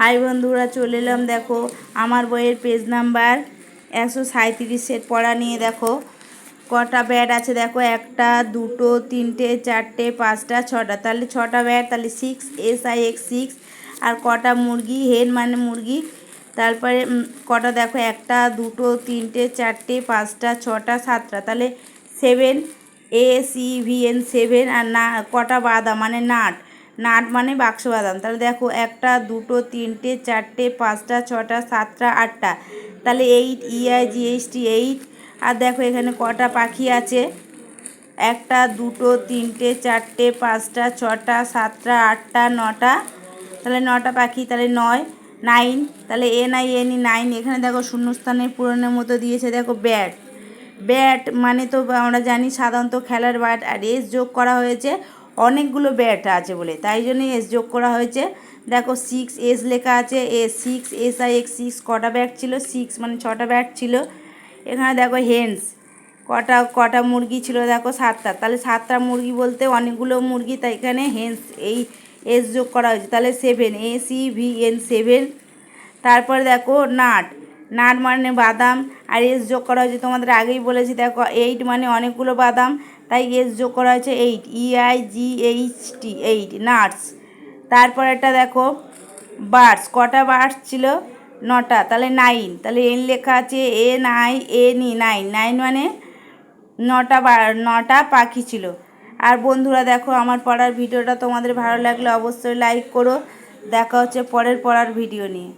High বন্ধুরা, চলে এলাম দেখো আমার বইয়ের পেজ নাম্বার একশো সাঁত্রিশের পড়া নিয়ে দেখো। কটা ব্যাট আছে দেখো, একটা, দুটো, তিনটে, চারটে, পাঁচটা, ছটা। তাহলে ছটা ব্যাট তাহলে six S I X six আর কটা মুরগি হেন মানে মুরগি। তারপরে কটা দেখো, একটা, দুটো, তিনটে, চারটে, পাঁচটা, ছটা, সাতটা। তাহলে seven E C V N seven আর না, কটা বাদাম মানে নাট। নাট মানে বাক্স বাদাম তাহলে দেখো, একটা, দুটো, তিনটে, চারটে, পাঁচটা, ছটা, সাতটা, আটটা। তাহলে এইট ইআই জিএসটি এইট আর দেখো, এখানে কটা পাখি আছে? একটা, দুটো, তিনটে, চারটে, পাঁচটা, ছটা, সাতটা, আটটা, নটা। তাহলে নটা পাখি, তাহলে নয় নাইন তাহলে N I N E nine এখানে দেখো শূন্যস্থানের পূরণের মতো দিয়েছে, দেখো ব্যাট ব্যাট মানে তো আমরা জানি সাধারণত খেলার ব্যাট আর এস যোগ করা হয়েছে। অনেকগুলো ব্যাট আছে বলে। তাই জন্যই এস যোগ করা হয়েছে। দেখো সিক্স এস লেখা আছে। এ six S I X six কটা ব্যাট ছিল? সিক্স মানে ছটা ব্যাট ছিল। এখানে দেখো হেন্স কটা কটা মুরগি ছিল? দেখো সাতটা। তাহলে সাতটা মুরগি বলতে অনেকগুলো মুরগি, তাই এখানে হেন্স এই এস যোগ করা হয়েছে। তাহলে seven E C V N seven তারপরে দেখো নাট। নাট মানে বাদাম। আর এস যোগ করা হয়েছে তোমাদের আগেই বলেছি। দেখো এইট মানে অনেকগুলো বাদাম। তাই এস যোগ করা হয়েছে eight EI G H T eight nuts তারপরেরটা দেখো বার্ডস কটা বার্ডস ছিল? নটা, তাহলে নাইন তাহলে এন লেখা আছে N I N E nine nine মানে নটা নটা পাখি ছিল। আর বন্ধুরা দেখো, আমার পড়ার ভিডিওটা তোমাদের ভালো লাগলে অবশ্যই লাইক করো। দেখা হচ্ছে পরের পড়ার ভিডিও নিয়ে।